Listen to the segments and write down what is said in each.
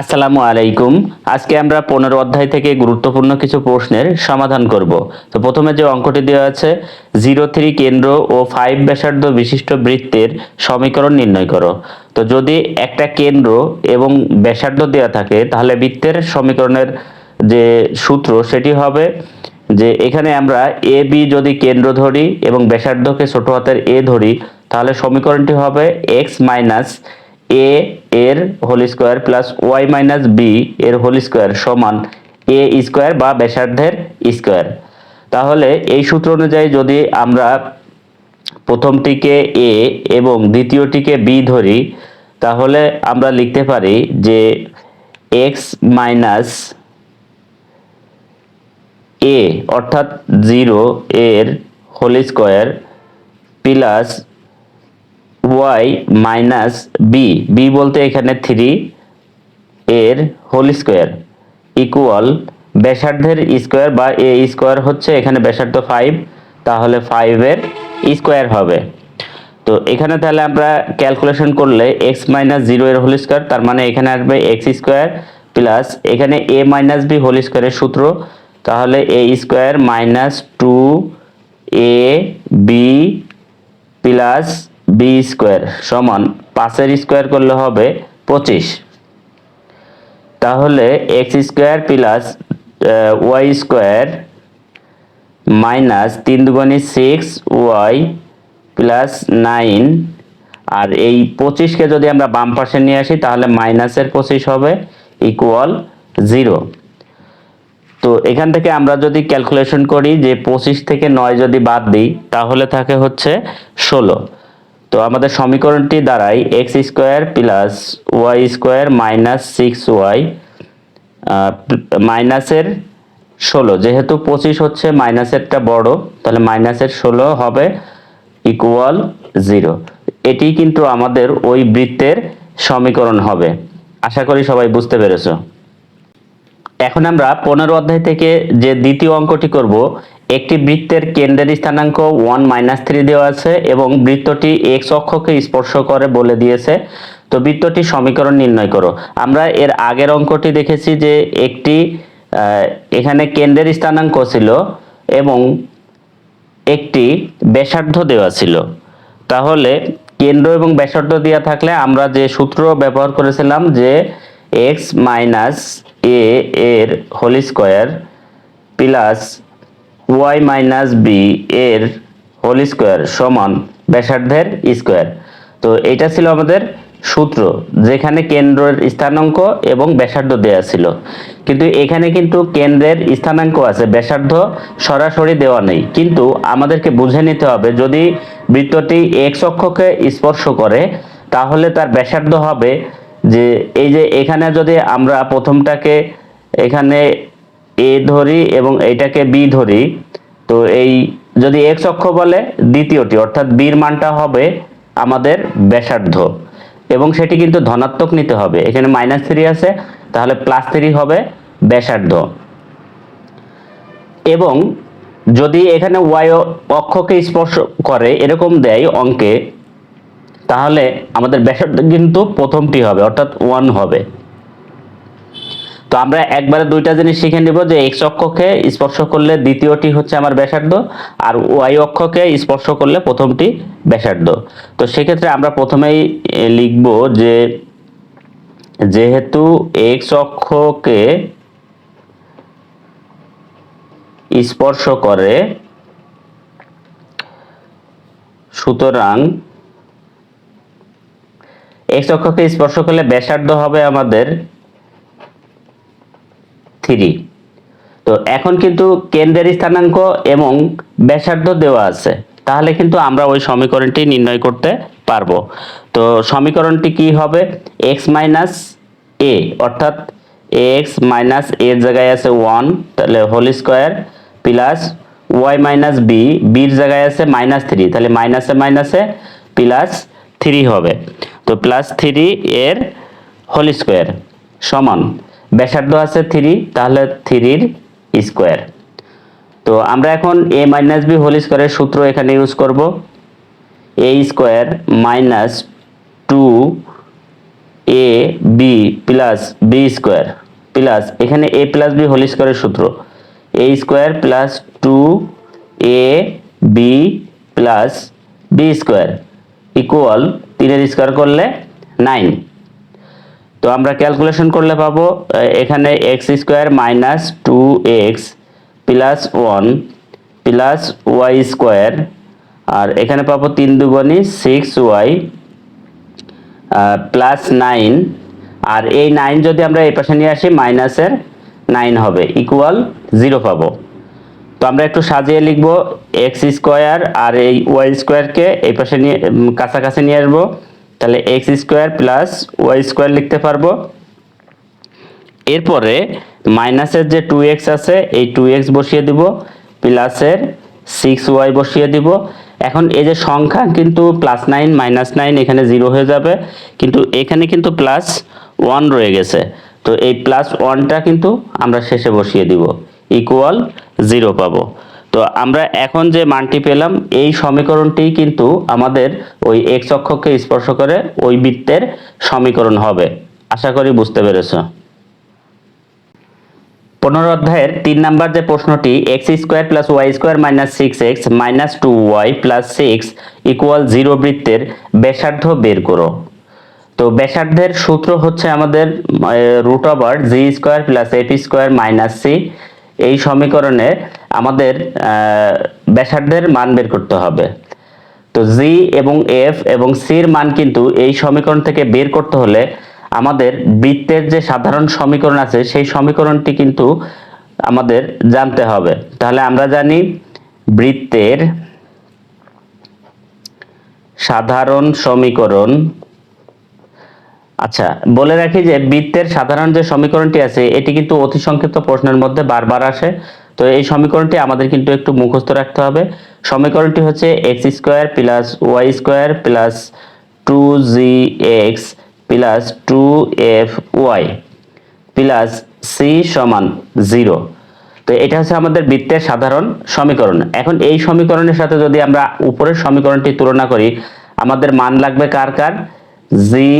আসসালামু আলাইকুম। আজকে আমরা পনেরো অধ্যায় থেকে গুরুত্বপূর্ণ কিছু প্রশ্নের সমাধান করব। তো প্রথমে যে অঙ্কটি দেওয়া আছে, জিরো থ্রি কেন্দ্র ও ফাইভ ব্যাসার্ধ বিশিষ্ট বৃত্তের সমীকরণ নির্ণয় করো। তো যদি একটা কেন্দ্র এবং ব্যাসার্ধ দেওয়া থাকে, তাহলে বৃত্তের সমীকরণের যে সূত্র সেটি হবে যে এখানে আমরা এ, বি যদি কেন্দ্র ধরি এবং ব্যাসার্ধকে ছোট হাতের এ ধরি, তাহলে সমীকরণটি হবে এক্স মাইনাস এ এর whole square plus Y minus B এর হোল স্কোয়ার সমান এ স্কোয়ার বা ব্যাসার্ধের স্কোয়ার তাহলে এই সূত্র অনুযায়ী যদি আমরা প্রথমটিকে এ এবং দ্বিতীয়টিকে বি ধরি, তাহলে আমরা লিখতে পারি যে এক্স মাইনাস এ অর্থাৎ জিরো এর whole square plus Y minus B B বলতে এখানে থ্রি এর হোল স্কোয়ার ইকুয়াল ব্যাসার্ধের স্কোয়ার বা এ স্কোয়ার হচ্ছে এখানে ব্যাসার্ধ ফাইভ তাহলে ফাইভের স্কোয়ার হবে। তো এখানে তাহলে আমরা ক্যালকুলেশন করলে এক্স মাইনাস জিরো এর হোল স্কোয়ার তার মানে এখানে আসবে এক্স স্কোয়ার প্লাস এখানে এ মাইনাস বি হোল স্কোয়ারের সূত্র, তাহলে A square minus two A B plus B square সমান পাঁচের স্কোয়ার করলে হবে পঁচিশ। তাহলে X square plus Y square minus তিন দুগুণি সিক্স ওয়াই প্লাস নাইন আর এই পঁচিশকে যদি আমরা বাম পাশে নিয়ে আসি, তাহলে মাইনাসের পঁচিশ হবে ইকুয়াল জিরো তো এখান থেকে আমরা যদি ক্যালকুলেশন করি যে পঁচিশ থেকে নয় যদি বাদ দিই, তাহলে থাকে হচ্ছে ষোলো। তো আমাদের সমীকরণটি দাঁড়ায় X square plus Y square minus six Y মাইনাসের ষোলো। যেহেতু পঁচিশ হচ্ছে মাইনাসেরটা বড়, তাহলে মাইনাসের ষোলো হবে ইকুয়াল জিরো এটি কিন্তু আমাদের ওই বৃত্তের সমীকরণ হবে। আশা করি সবাই বুঝতে পেরেছ। এখন আমরা পনেরো অধ্যায় থেকে যে দ্বিতীয় অঙ্কটি করব একটি বৃত্তের কেন্দ্রের স্থানাঙ্ক ওয়ান মাইনাস থ্রি দেওয়া আছে এবং বৃত্তটি এক্স অক্ষকে স্পর্শ করে বলে দিয়েছে। তো বৃত্তটি সমীকরণ নির্ণয় করো। আমরা এর আগের অঙ্কটি দেখেছি যে একটি এখানে কেন্দ্রের স্থানাঙ্ক ছিল এবং একটি ব্যাসার্ধ দেওয়া ছিল। তাহলে কেন্দ্র এবং ব্যাসার্ধ দেওয়া থাকলে আমরা যে সূত্র ব্যবহার করেছিলাম যে এক্স মাইনাস এ এর whole square plus Y minus B এর হোল স্কোয়ার সমান ব্যাসার্ধের স্কোয়ার তো এটা ছিল আমাদের সূত্র, যেখানে কেন্দ্রের স্থানাঙ্ক এবং ব্যাসার্ধ দেওয়া ছিল। কিন্তু এখানে কিন্তু কেন্দ্রের স্থানাঙ্ক আছে, ব্যাসার্ধ সরাসরি দেওয়া নেই। কিন্তু আমাদেরকে বুঝে নিতে হবে, যদি বৃত্তটি এক্স অক্ষকে স্পর্শ করে, তাহলে তার ব্যাসার্ধ হবে যে, এই যে এখানে যদি আমরা প্রথমটাকে এখানে এ ধরি এবং এইটাকে বি ধরি, তো এই যদি এক্স অক্ষ বলে দ্বিতীয়টি, অর্থাৎ বির মানটা হবে আমাদের ব্যাসার্ধ, এবং সেটি কিন্তু ধনাত্মক নিতে হবে, এখানে মাইনাস থ্রি আছে, তাহলে প্লাস থ্রি হবে ব্যাসার্ধ। এবং যদি এখানে ওয়াই অক্ষকে স্পর্শ করে এরকম দেয় অঙ্কে, তাহলে আমাদের ব্যাসার্ধ কিন্তু প্রথমটি হবে, অর্থাৎ ওয়ান হবে। তো আমরা একবারে দুইটা জিনিস শিখে নিব যে এক্স অক্ষকে স্পর্শ করলে দ্বিতীয়টি হচ্ছে আমার ব্যাসার্ধ আর ওয়াই অক্ষকে স্পর্শ করলে প্রথমটি ব্যাসার্ধ। তো সেক্ষেত্রে আমরা প্রথমেই লিখব যে যেহেতু এক্স অক্ষকে স্পর্শ করে, সুতরাং এক্স অক্ষকে স্পর্শ করলে ব্যাসার্ধ হবে আমাদের থ্রি। তো এখন কিন্তু কেন্দ্রের স্থানাঙ্ক এবং ব্যাসার্ধ দেওয়া আছে। তাহলে কিন্তু আমরা ওই সমীকরণটি নির্ণয় করতে পারব। তো সমীকরণটি কি হবে? এক্স মাইনাস এ, অর্থাৎ এক্স মাইনাস এর জায়গায় আছে ওয়ান, তাহলে whole square plus Y minus B, বির জায়গায় আছে মাইনাস থ্রি, তাহলে মাইনাসে মাইনাসে প্লাস থ্রি হবে। তো প্লাস থ্রি এর হোল স্কোয়ার সমান। ব্যাসার্ধ আছে থ্রি তাহলে থ্রির স্কোয়ার তো আমরা এখন এ মাইনাস বি হোল স্কোয়ারের সূত্র এখানে ইউজ করব। A square minus two A B plus B square plus এখানে এ প্লাস বি হোল স্কোয়ারের সূত্র। A square plus two A B plus B square equal তিনের স্কোয়ার করলে নাইন তো আমরা ক্যালকুলেশন করলে পাবো এখানে X square minus two X plus one plus Y square আর এখানে পাবো তিন দুগুণি সিক্স ওয়াই প্লাস নাইন আর এই নাইন যদি আমরা এই পাশে নিয়ে আসি মাইনাসের নাইন হবে ইকুয়াল জিরো পাবো। তো আমরা একটু সাজিয়ে লিখব এক্স স্কোয়ার আর এই ওয়াই স্কোয়ারকে এই পাশে নিয়ে কাছাকাছি নিয়ে আসব। তাহলে X square plus Y square লিখতে পারব। এরপরে মাইনাসের যে টু এক্স আছে, এই টু এক্স বসিয়ে দিব, প্লাসের সিক্স ওয়াই বসিয়ে দিব। এখন এই যে সংখ্যা কিন্তু প্লাস নাইন মাইনাস নাইন এখানে জিরো হয়ে যাবে, কিন্তু এখানে কিন্তু প্লাস ওয়ান রয়ে গেছে। তো এই প্লাস ওয়ানটা কিন্তু আমরা শেষে বসিয়ে দিব ইকুয়াল জিরো পাবো। তো আমরা এখন যে মানটি পেলাম, এই সমীকরণটি কিন্তু আমাদের ওই এক্স অক্ষকে স্পর্শ করে ওই বৃত্তের সমীকরণ হবে। আশা করি বুঝতে পেরেছ। পনেরো অধ্যায়ের তিন নাম্বার যে প্রশ্নটি X square plus Y square minus six X minus two Y plus six equal zero বৃত্তের ব্যাসার্ধ বের করো। তো ব্যাসার্ধের সূত্র হচ্ছে আমাদের root over G square plus F square minus C এই সমীকরণে আমাদের ব্যাসার্ধের মান বের করতে হবে। তো জি এবং এফ এবং সির মান কিন্তু এই সমীকরণ থেকে বের করতে হলে আমাদের বৃত্তের যে সাধারণ সমীকরণ আছে, সেই সমীকরণটি কিন্তু আমাদের জানতে হবে। তাহলে আমরা জানি বৃত্তের সাধারণ সমীকরণ আচ্ছা বলে রাখি যে বৃত্তের সাধারণ যে সমীকরণটি আছে, এটি কিন্তু অতি সংক্ষিপ্ত প্রশ্নের মধ্যে বারবার আসে। তো এই সমীকরণটি আমাদের কিন্তু একটু মুখস্থ রাখতে হবে। সমীকরণটি হচ্ছে X square plus Y square plus two G X plus two F Y plus C সমান জিরো। তো এটা হচ্ছে আমাদের বৃত্তের সাধারণ সমীকরণ। এখন এই সমীকরণের সাথে যদি আমরা উপরের সমীকরণটি তুলনা করি, আমাদের মান লাগবে কার কার? জি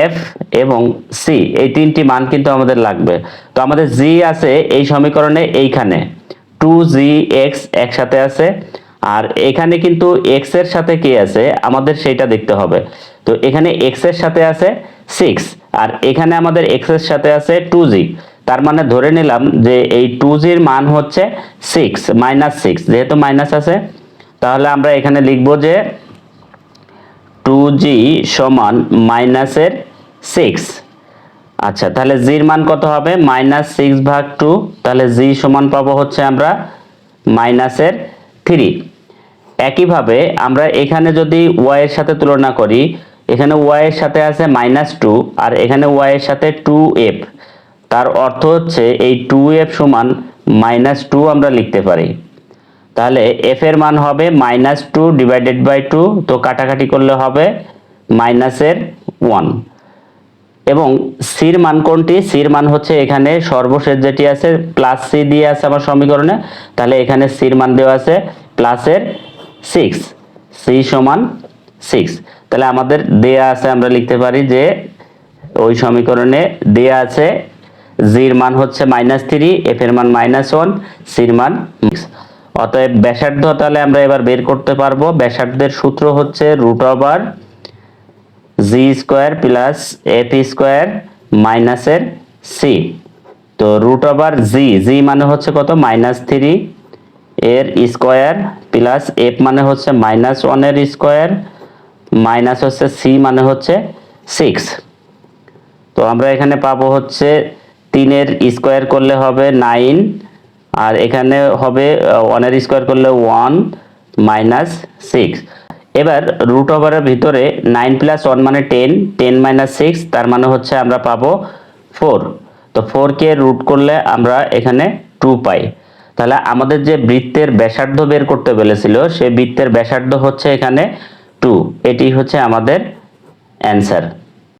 এফ এবং সি এই তিনটি মান কিন্তু আমাদের লাগবে। তো আমাদের জি আছে এই সমীকরণে এইখানে। টু জি এক্স একসাথে আছে। আর এখানে কিন্তু এক্সের সাথে কি আছে? আমাদের সেইটা দেখতে হবে। তো এখানে এক্সের সাথে আছে সিক্স আর এখানে আমাদের এক্সের সাথে আছে টু জি তার মানে ধরে নিলাম যে এই টু জির মান হচ্ছে সিক্স মাইনাস সিক্স যেহেতু মাইনাস আছে, তাহলে আমরা এখানে লিখব যে টু জি সমান মাইনাসের সিক্স আচ্ছা তাহলে জির মান কত হবে? মাইনাস সিক্স ভাগ টু, তাহলে জি সমান পাবো হচ্ছে আমরা মাইনাসের থ্রি একইভাবে আমরা এখানে যদি ওয়াই এর সাথে তুলনা করি, এখানে ওয়াই এর সাথে আছে মাইনাস টু, আর এখানে ওয়াই এর সাথে টু এফ তার অর্থ হচ্ছে এই টু এফ সমান মাইনাস টু আমরা লিখতে পারি। তাহলে এফ এর মান হবে minus two divided by two তো কাটাকাটি করলে হবে মাইনাসের ওয়ান এবং সির মান কোনটি? সির মান হচ্ছে এখানে সর্বশেষ যেটি আছে প্লাস সি দিয়ে আছে আমার সমীকরণে, তাহলে এখানে সির মান দেওয়া আছে প্লাসের সিক্স সি সমান সিক্স তাহলে আমাদের দেয়া আছে, আমরা লিখতে পারি যে ওই সমীকরণে দেয়া আছে জির মান হচ্ছে মাইনাস থ্রি এফ এর মান মাইনাস ওয়ান সির মান six। অতএব ব্যাসার্ধ তাহলে আমরা এবার বের করতে পারব। ব্যাসার্ধের সূত্র হচ্ছে root over G square plus F square মাইনাসের সি তো রুট ওভার জি জি মানে হচ্ছে কত? মাইনাস থ্রি এর স্কোয়ার প্লাস এফ মানে হচ্ছে মাইনাস ওয়ানের স্কোয়ার মাইনাস হচ্ছে সি মানে হচ্ছে সিক্স তো আমরা এখানে পাবো হচ্ছে তিনের স্কোয়ার করলে হবে নাইন আর এখানে হবে ওয়ানের স্কোয়ার করলে ওয়ান মাইনাস সিক্স এবার রুট ওভারের ভিতরে নাইন প্লাস ওয়ান মানে টেন টেন মাইনাস সিক্স তার মানে হচ্ছে আমরা পাবো ফোর তো ফোরকে রুট করলে আমরা এখানে টু পাই। তাহলে আমাদের যে বৃত্তের ব্যাসার্ধ বের করতে বলেছিল সেই বৃত্তের ব্যাসার্ধ হচ্ছে এখানে টু এটি হচ্ছে আমাদের অ্যান্সার